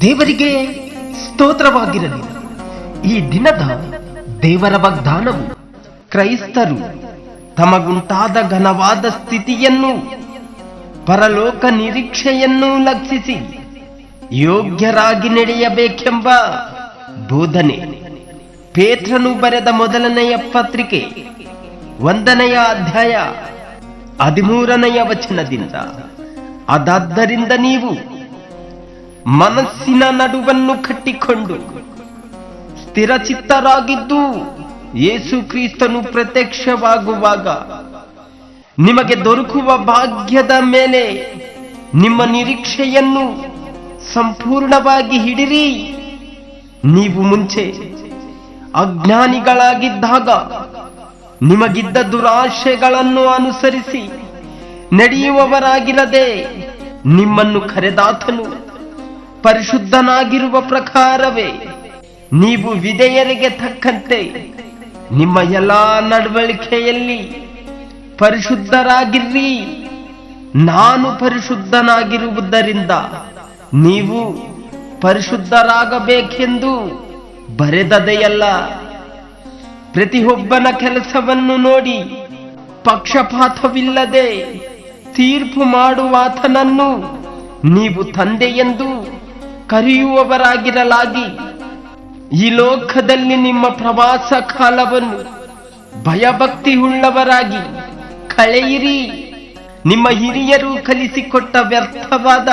ದೇವರಿಗೆ ಸ್ತೋತ್ರವಾಗಿರಲಿ. ಈ ದಿನದ ದೇವರ ವಾಗ್ದಾನವು ಕ್ರೈಸ್ತರು ತಮಗುಂಟಾದ ಘನವಾದ ಸ್ಥಿತಿಯನ್ನು, ಪರಲೋಕ ನಿರೀಕ್ಷೆಯನ್ನು ಲಕ್ಷಿಸಿ ಯೋಗ್ಯರಾಗಿ ನಡೆಯಬೇಕೆಂಬ ಬೋಧನೆ. ಪೇತ್ರನು ಬರೆದ ಮೊದಲನೆಯ ಪತ್ರಿಕೆ ಒಂದನೆಯ ಅಧ್ಯಾಯ, ಹದಿಮೂರನೆಯ ವಚನದಿಂದ. ಅದಾದ್ದರಿಂದ ನೀವು ಮನಸ್ಸಿನ ನಡುವನ್ನು ಕಟ್ಟಿಕೊಂಡು ಸ್ಥಿರಚಿತ್ತರಾಗಿದ್ದು ಯೇಸು ಕ್ರಿಸ್ತನು ಪ್ರತ್ಯಕ್ಷವಾಗುವಾಗ ನಿಮಗೆ ದೊರಕುವ ಭಾಗ್ಯದ ಮೇಲೆ ನಿಮ್ಮ ನಿರೀಕ್ಷೆಯನ್ನು ಸಂಪೂರ್ಣವಾಗಿ ಹಿಡಿರಿ. ನೀವು ಮುಂಚೆ ಅಜ್ಞಾನಿಗಳಾಗಿದ್ದಾಗ ನಿಮಗಿದ್ದ ದುರಾಶೆಗಳನ್ನು ಅನುಸರಿಸಿ ನಡೆಯುವವರಾಗಿರದೆ ನಿಮ್ಮನ್ನು ಕರೆದಾತನು. ಪರಿಶುದ್ಧನಾಗಿರುವ ಪ್ರಕಾರವೇ ನೀವು ವಿಧೇಯರಿಗೆ ತಕ್ಕಂತೆ ನಿಮ್ಮ ಎಲ್ಲಾ ನಡವಳಿಕೆಯಲ್ಲಿ ಪರಿಶುದ್ಧರಾಗಿರ್ರಿ. ನಾನು ಪರಿಶುದ್ಧನಾಗಿರುವುದರಿಂದ ನೀವು ಪರಿಶುದ್ಧರಾಗಬೇಕೆಂದು ಬರೆದದೆಯಲ್ಲ. ಪ್ರತಿಯೊಬ್ಬನ ಕೆಲಸವನ್ನು ನೋಡಿ ಪಕ್ಷಪಾತವಿಲ್ಲದೆ ತೀರ್ಪು ಮಾಡುವಾತನನ್ನು ನೀವು ತಂದೆಯೆಂದು ಕರೆಯುವವರಾಗಿರಲಾಗಿ ಈ ಲೋಕದಲ್ಲಿ ನಿಮ್ಮ ಪ್ರವಾಸ ಕಾಲವನ್ನು ಭಯಭಕ್ತಿ ಉಳ್ಳವರಾಗಿ ಕಳೆಯಿರಿ. ನಿಮ್ಮ ಹಿರಿಯರು ಕಲಿಸಿಕೊಟ್ಟ ವ್ಯರ್ಥವಾದ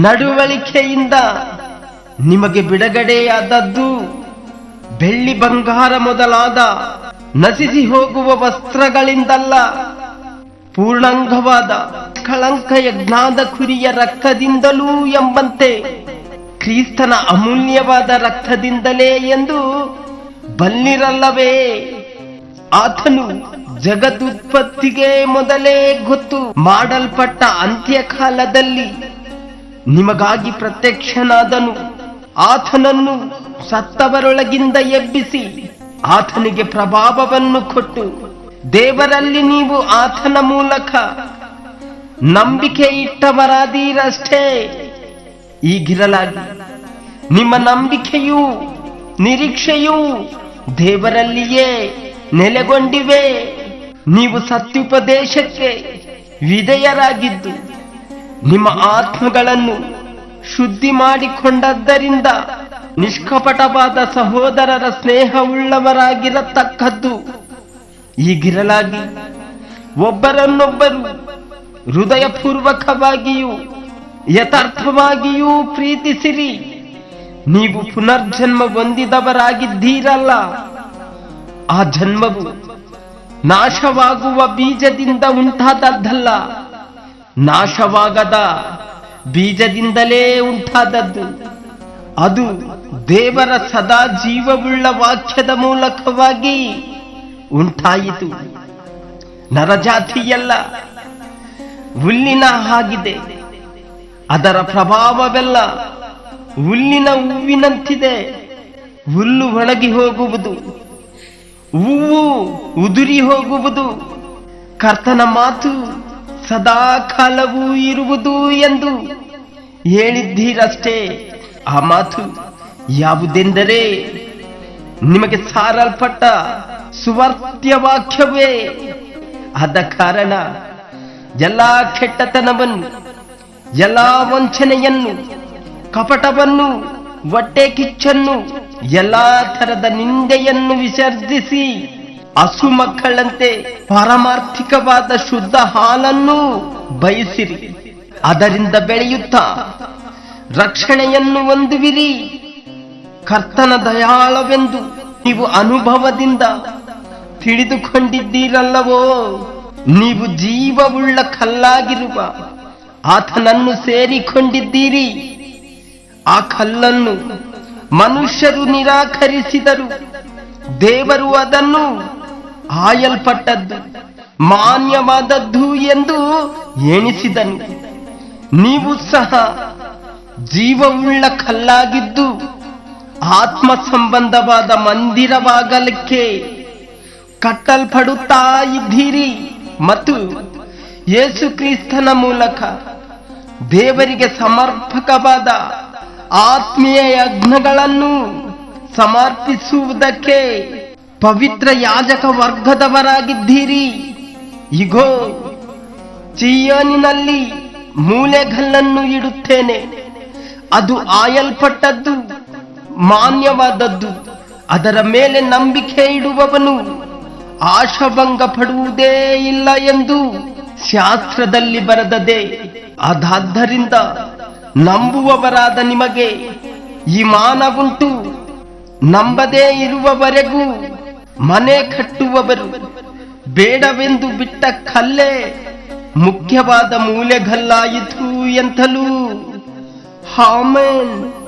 ನಡವಳಿಕೆಯಿಂದ ನಿಮಗೆ ಬಿಡುಗಡೆಯಾದದ್ದು ಬೆಳ್ಳಿ ಬಂಗಾರ ಮೊದಲಾದ ನಸಿಸಿ ಹೋಗುವ ವಸ್ತ್ರಗಳಿಂದಲ್ಲ, ಪೂರ್ಣಾಂಗವಾದ ಕಳಂಕ ಯಜ್ಞಾದ ಕುರಿಯ ರಕ್ತದಿಂದಲೂ ಎಂಬಂತೆ ಕ್ರಿಸ್ತನ ಅಮೂಲ್ಯವಾದ ರಕ್ತದಿಂದಲೇ ಎಂದು ಬಲ್ಲಿರಲ್ಲವೇ. ಆತನು ಜಗದುತ್ಪತ್ತಿಗೆ ಮೊದಲೇ ಗೊತ್ತು ಮಾಡಲ್ಪಟ್ಟ ಅಂತ್ಯಕಾಲದಲ್ಲಿ ನಿಮಗಾಗಿ ಪ್ರತ್ಯಕ್ಷನಾದನು. ಆತನನ್ನು ಸತ್ತವರೊಳಗಿಂದ ಎಬ್ಬಿಸಿ ಆತನಿಗೆ ಪ್ರಭಾವವನ್ನು ಕೊಟ್ಟು ದೇವರಲ್ಲಿ ನೀವು ಆತನ ಮೂಲಕ ನಂಬಿಕೆ ಇಟ್ಟವರಾದೀರಷ್ಟೇ ಈಗಿರಲಾಗಿ ನಿಮ್ಮ ನಂಬಿಕೆಯೂ ನಿರೀಕ್ಷೆಯೂ ದೇವರಲ್ಲಿಯೇ ನೆಲೆಗೊಂಡಿವೆ. ನೀವು ಸತ್ಯುಪದೇಶಕ್ಕೆ ವಿಧೇಯರಾಗಿದ್ದು ನಿಮ್ಮ ಆತ್ಮಗಳನ್ನು ಶುದ್ಧಿ ಮಾಡಿಕೊಂಡದ್ದರಿಂದ ನಿಷ್ಕಪಟವಾದ ಸಹೋದರರ ಸ್ನೇಹವುಳ್ಳವರಾಗಿರತಕ್ಕದ್ದು. ಈಗಿರಲಾಗಿ ಒಬ್ಬರನ್ನೊಬ್ಬರು ಹೃದಯಪೂರ್ವಕವಾಗಿಯೂ ಯಥಾರ್ಥವಾಗಿಯೂ ಪ್ರೀತಿಸಿರಿ. ನೀವು ಪುನರ್ಜನ್ಮ ಹೊಂದಿದವರಾಗಿದ್ದೀರಲ್ಲ. ಆ ಜನ್ಮವು ನಾಶವಾಗುವ ಬೀಜದಿಂದ ಉಂಟಾದದ್ದಲ್ಲ. ನಾಶವಾಗದ ಬೀಜದಿಂದಲೇ ಉಂಟಾದದ್ದು. ಅದು ದೇವರ ಸದಾ ಜೀವವುಳ್ಳ ವಾಕ್ಯದ ಮೂಲಕವಾಗಿ ಉಂಟಾಯಿತು. ನರಜಾತಿಯಲ್ಲ, ಹುಲ್ಲಿನ ಹಾಗಿದೆ. ಅದರ ಪ್ರಭಾವವೆಲ್ಲ ಹುಲ್ಲಿನ ಹೂವಿನಂತಿದೆ. ಹುಲ್ಲು ಒಣಗಿ ಹೋಗುವುದು, ಹೂವು ಉದುರಿ ಹೋಗುವುದು. ಕರ್ತನ ಮಾತು ಸದಾ ಕಾಲವೂ ಇರುವುದು ಎಂದು ಹೇಳಿದ್ದೀರಷ್ಟೇ. ಆ ಮಾತು ಯಾವುದೆಂದರೆ ನಿಮಗೆ ಸಾರಲ್ಪಟ್ಟ ಸುವರ್ತ್ಯ ವಾಕ್ಯವೇ. ಆದ ಕಾರಣ ಎಲ್ಲ ಕೆಟ್ಟತನವನ್ನು, ಎಲ್ಲ ವಂಚನೆಯನ್ನು, ಕಪಟವನ್ನು ಹೊಟ್ಟೆ ಕಿಚ್ಚನ್ನು ಎಲ್ಲ ತರದ ನಿಂದೆಯನ್ನು ವಿಸರ್ಜಿಸಿ ಹಸು ಮಕ್ಕಳಂತೆ ಪಾರಮಾರ್ಥಿಕವಾದ ಶುದ್ಧ ಹಾಲನ್ನು ಬಯಸಿರಿ. ಅದರಿಂದ ಬೆಳೆಯುತ್ತಾ ರಕ್ಷಣೆಯನ್ನು ಹೊಂದುವಿರಿ. ಕರ್ತನ ದಯಾಳವೆಂದು ನೀವು ಅನುಭವದಿಂದ ತಿಳಿದುಕೊಂಡಿದ್ದೀರಲ್ಲವೋ? ನೀವು ಜೀವವುಳ್ಳ ಕಲ್ಲಾಗಿರುವ ಆತನನ್ನು ಸೇರಿಕೊಂಡಿದ್ದೀರಿ. ಆ ಕಲ್ಲನ್ನು ಮನುಷ್ಯರು ನಿರಾಕರಿಸಿದರು. ದೇವರು ಅದನ್ನು ಆಯಲ್ಪಟ್ಟದ್ದು ಮಾನ್ಯವಾದದ್ದು ಎಂದು ಎಣಿಸಿದನು. ನೀವು ಸಹ ಜೀವವುಳ್ಳ ಕಲ್ಲಾಗಿದ್ದು ಆತ್ಮ ಸಂಬಂಧವಾದ ಮಂದಿರವಾಗಲಿಕ್ಕೆ ಕಟ್ಟಲ್ಪಡುತ್ತಾ ಇದ್ದೀರಿ ಮತ್ತು ಯೇಸು ಕ್ರಿಸ್ತನ ಮೂಲಕ ದೇವರಿಗೆ ಸಮರ್ಪಕವಾದ ಆತ್ಮೀಯ ಯಜ್ಞಗಳನ್ನು ಸಮರ್ಪಿಸುವುದಕ್ಕೆ ಪವಿತ್ರ ಯಾಜಕ ವರ್ಗದವರಾಗಿದ್ದೀರಿ. ಇಗೋ, ಚಿಯೋನಿನಲ್ಲಿ ಮೂಲೆಗಲ್ಲನ್ನು ಇಡುತ್ತೇನೆ. ಅದು ಆಯಲ್ಪಟ್ಟದ್ದು, ಮಾನ್ಯವಾದದ್ದು. ಅದರ ಮೇಲೆ ನಂಬಿಕೆ ಇಡುವವನು ಆಶಭಂಗ ಪಡುವುದೇ ಇಲ್ಲ ಎಂದು ಶಾಸ್ತ್ರದಲ್ಲಿ ಬರೆದದೆ. ಅದಾದ್ದರಿಂದ ನಂಬುವವರಾದ ನಿಮಗೆ ಈ ಮಾನವುಂಟು. ನಂಬದೇ ಇರುವವರೆಗೂ ಮನೆ ಕಟ್ಟುವವರು ಬೇಡವೆಂದು ಬಿಟ್ಟ ಕಲ್ಲೇ ಮುಖ್ಯವಾದ ಮೂಲೆಗಲ್ಲಾಯಿತು ಎಂತಲೂ. ಹಾಮೇನ್